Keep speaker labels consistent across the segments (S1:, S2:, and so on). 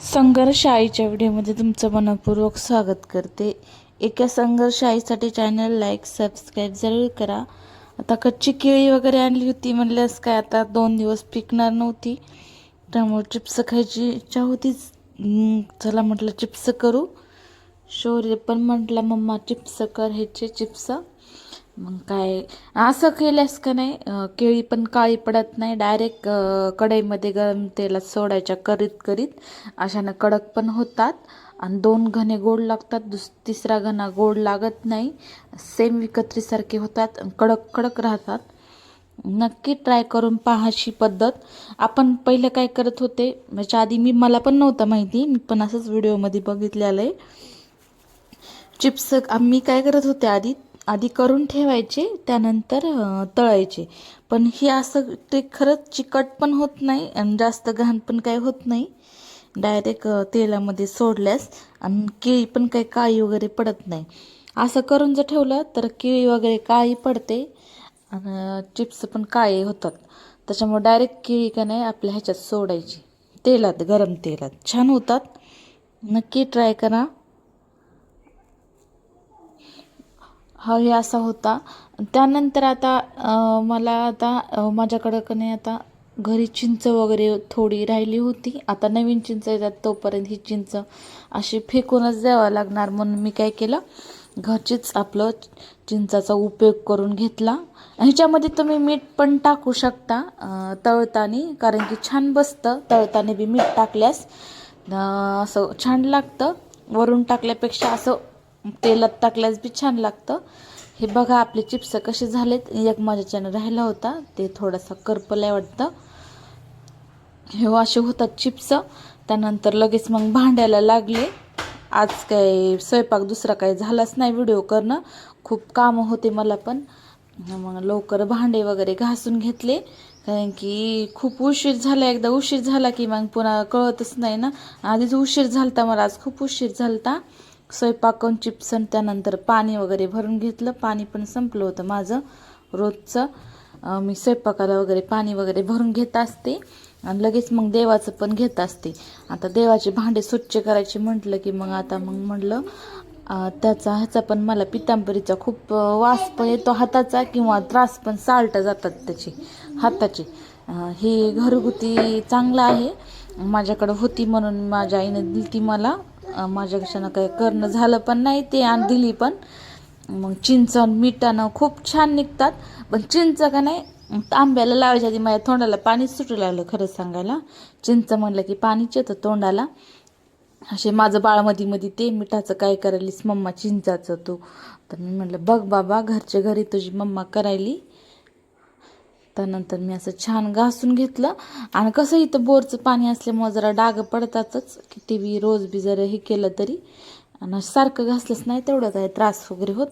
S1: संघर्ष आईच्या व्हिडिओमध्ये तुमचं मनपूर्वक स्वागत करते. एका संघर्ष आईसाठी चॅनल लाईक सबस्क्राईब जरूर करा. आता कच्ची केळी वगैरे आणली होती म्हणल्यास काय आता दोन दिवस पिकणार नव्हती. त्यामुळे चिप्स खायची इच्छा होतीच. चला म्हटलं चिप्स करू. शौर्य पण म्हटलं मम्मा चिप्स कर ह्याचे चिप्स. मग काय असं केल्यास का नाही? केळी पण काळी पडत नाही डायरेक्ट कढईमध्ये गरम तेलात सोडायच्या करीत करीत अशानं कडक पण होतात आणि दोन घणे गोड लागतात दुस तिसरा घणा गोड लागत नाही. सेम विकत्रीसारखे होतात कडक कडक राहतात. नक्की ट्राय करून पाहाशी पद्धत. आपण पहिलं काय करत होते म्हणजे आधी मी मला पण नव्हतं माहिती मी पण असंच व्हिडिओमध्ये बघितलेलं आहे. चिप्स आम्ही काय करत होते आधी आधी करून ठेवायचे त्यानंतर तळायचे. पण हे असं ते खरंच चिकट पण होत नाही आणि जास्त घाण पण काही होत नाही. डायरेक्ट तेलामध्ये सोडल्यास आणि केळी पण काही काळी वगैरे पडत नाही. असं करून जर ठेवलं तर केळी वगैरे काळी पडते आणि चिप्स पण काळे होतात. त्याच्यामुळे डायरेक्ट केळी का नाही आपल्या ह्याच्यात सोडायची. तेलात गरम तेलात. छान होतात. नक्की ट्राय करा. हा हे असा होता. त्यानंतर आता मला आता माझ्याकडं का नाही आता घरी चिंच वगैरे थोडी राहिली होती. आता नवीन चिंच येतात तोपर्यंत ही चिंच अशी फेकूनच द्यावं लागणार म्हणून मी काय केलं घरचीच आपलं चिंचाचा उपयोग करून घेतला. ह्याच्यामध्ये तुम्ही मीठ पण टाकू शकता तळताना तळतानी कारण की छान बसतं. तळतानी बी मीठ टाकल्यास असं छान लागतं. वरून टाकल्यापेक्षा असं तेलात टाकल्यास बी छान लागतं. हे बघा आपले चिप्स कसे झालेत. एक माझ्याच्यानं राहिला होता. ते थोडासा करपलाय वाटतं. हे हो, असे होतात चिप्स. त्यानंतर लगेच मग भांड्याला लागले. आज काय स्वयंपाक दुसरा काही झालाच नाही व्हिडिओ करणं. खूप कामं होते मला पण. मग लवकर भांडे वगैरे घासून घेतले. कारण की खूप उशीर झाला. एकदा उशीर झाला की मग पुन्हा कळतच नाही ना. आधीच उशीर झालता मला. आज खूप उशीर झालता. स्वयंपाक करून चिप्सन त्यानंतर पाणी वगैरे भरून घेतलं. पाणी पण संपलं होतं माझं. रोजचं मी स्वयंपाकाला वगैरे पाणी वगैरे भरून घेत असते. आणि लगेच मग देवाचं पण घेत असते. आता देवाचे भांडे स्वच्छ करायचे म्हटलं की मग आता मग म्हटलं त्याचा ह्याचा पण मला पितांबरीचा खूप वास पण येतो हाताचा किंवा त्रास पण साल्ट जातात त्याचे हाताचे. हे घरगुती चांगलं आहे. माझ्याकडं होती म्हणून माझ्या आईने दिली ती मला. माझ्या कशानं काही करणं झालं पण नाही ते आणि दिली पण. मग चिंच मिठानं खूप छान निघतात. पण चिंच का नाही आंब्याला लावायच्या आधी माझ्या तोंडाला पाणीच सुटू लागलं खरं सांगायला. चिंच म्हणलं की पाणीच येतं तोंडाला. असे माझं बाळ मधी मधी ते मिठाचं काय करायलीस मम्मा चिंचाचं तू. तर मी म्हटलं बघ बाबा घरच्या घरी तुझी मम्मा करायली. त्यानंतर मी असं छान घासून घेतलं. आणि कसं इथं बोरचं पाणी असल्यामुळं जरा डाग पडतातच किती बी रोज बी जर हे केलं तरी. आणि सारखं घासलंच नाही तेवढं आहे त्रास वगैरे होत.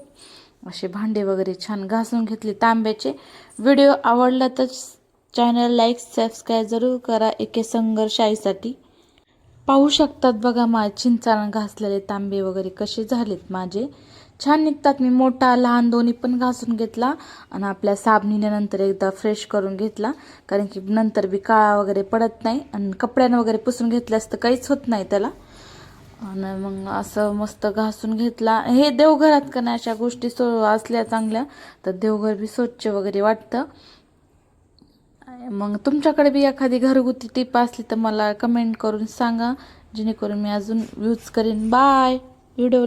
S1: असे भांडे वगैरे छान घासून घेतले तांब्याचे. व्हिडिओ आवडला तर चॅनल लाईक सबस्क्राईब जरूर करा. एके संघर्ष आईसाठी पाहू शकतात बघा मा चिंचानं घासलेले तांबे वगैरे कसे झालेत माझे. छान निघतात. मी मोठा लहान दोन्ही पण घासून घेतला आणि आपल्या साबणीने नंतर एकदा फ्रेश करून घेतला. कारण की नंतर बी काळा वगैरे पडत नाही आणि कपड्यानं वगैरे पुसून घेतल्यास तर काहीच होत नाही त्याला. आणि मग असं मस्त घासून घेतला. हे देवघरात का नाही अशा गोष्टी सो असल्या चांगल्या तर देवघर बी स्वच्छ वगैरे वाटतं. मग तुमच्याकडे बी एखादी घरगुती टीप असली तर मला कमेंट करून सांगा. जेणेकरून मी अजून यूज करेन. Bye video